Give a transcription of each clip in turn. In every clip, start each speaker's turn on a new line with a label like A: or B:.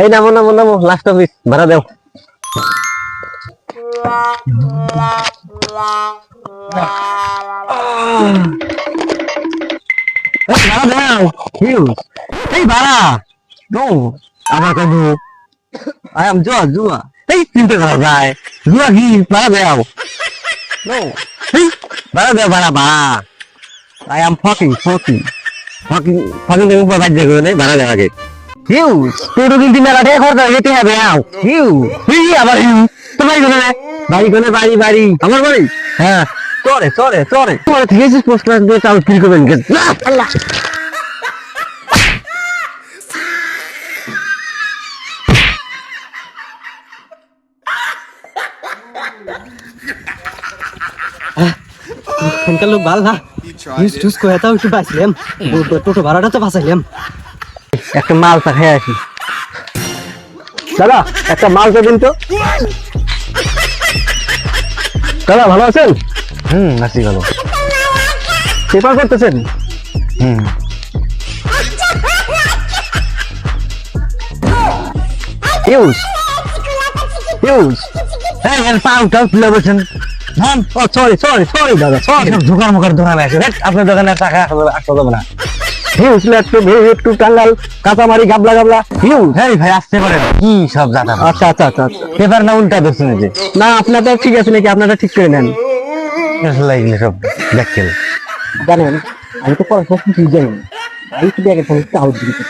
A: এই নামো নামো নামো লাস্ট অফিস ভাড়া দেও। ভাড়া দাও এই ভাড়া নো আমার কাছে আই এম জুয়া জুয়া এই চিন্তা করা যায়। জুয়া কি? ভাড়া দাও। নো দাও ভাড়া ভাড়া I am fucking fucking fucking fucking করে ভাড়া দেওয়া আগে। হিউ তুই তো কিন্তু মেলা থেকে খরচা যেতে হবে আও হিউ হিউ আবার হিউ তোমার কোনে বাড়ি কোনে বাড়ি বাড়ি আমার বাড়ি হ্যাঁ চলে চলে চলে তোমার ঠিক আছে পোস্ট ক্লাস দিয়ে চাল ফিল করবেন আল্লাহ
B: এখানকার লোক ভালো না। ইউজ টুজ করে তাও একটু বাঁচলাম। টোটো ভাড়াটা তো বাঁচাইলাম।
A: একটা মালটা খেয়ে আসি। দাদা একটা মালটা দিন তো। দাদা ভালো আছেন? হুম আছি ভালো। পেপার করতেছেন হুম। ইউজ ইউজ হ্যাঁ তুলে বলছেন হ্যাঁ সরি সরি সরি দাদা সরি দোকান মুখার দোকানে আছে আপনার দোকানে টাকা আসতে দেবে না। হিউজ একটু ভিউ একটু টাঙ্গাল কাঁচামারি গাবলা গাবলা। হিউজ? ভাই আসতে পারেন। কি সব জাতা আচ্ছা আচ্ছা আচ্ছা পেপার না উল্টা ধরছেন যে না ঠিক আছে নাকি? আপনারটা ঠিক করে নেন। লাগলে সব জানেন আমি তো পড়াশোনা কিছুই জানি না আমি ফোন আউট দিতে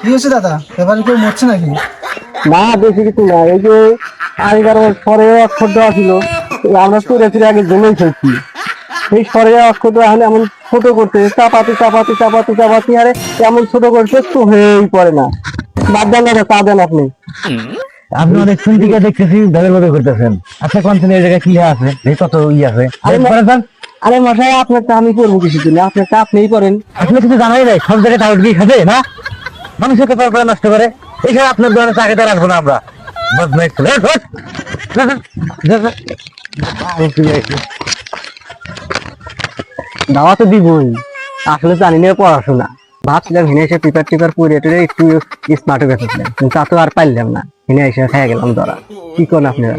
B: কি হয়েছে দাদা? কেউ মরছে নাকি?
A: না বেশি কিছু না। এই যে আগেকার সরে অক্ষর দেওয়া ছিল আমরা চুরে ফিরে আগে জমেই ফেলছি সেই সরে দেওয়া হলে এমন ছোট করতে চাপাতি চাপাতি চাপাতি চাপাতি আরে এমন ছোট করতে তো হয়েই পড়ে না। বাদ দেন না তা দেন আপনি। আপনি অনেক শুনতিকে দেখতেছি মতো করতেছেন আচ্ছা কোন এই জায়গায় কি আছে? এই কত ই আছে। আরে মশাই আপনার তা আমি করব কিছু দিনে আপনার তা আপনিই করেন। আসলে কিছু জানাই নাই সব জায়গায় টাউট গিয়ে খাবে না? মানুষের পেপার করে নষ্ট করে। এখানে আপনার দোকানে চাকরিতে রাখব না আমরা। বদমাইশ দাওয়া তো দিবই। আসলে জানি না পড়াশোনা। ভাবছিলাম হিনে এসে পেপার টিপার পড়ে টুরে একটু স্মার্ট হয়ে গেছিলাম কিন্তু তা তো আর পারলাম না। হিনে এসে খেয়ে গেলাম ধরা। কি করেন আপনারা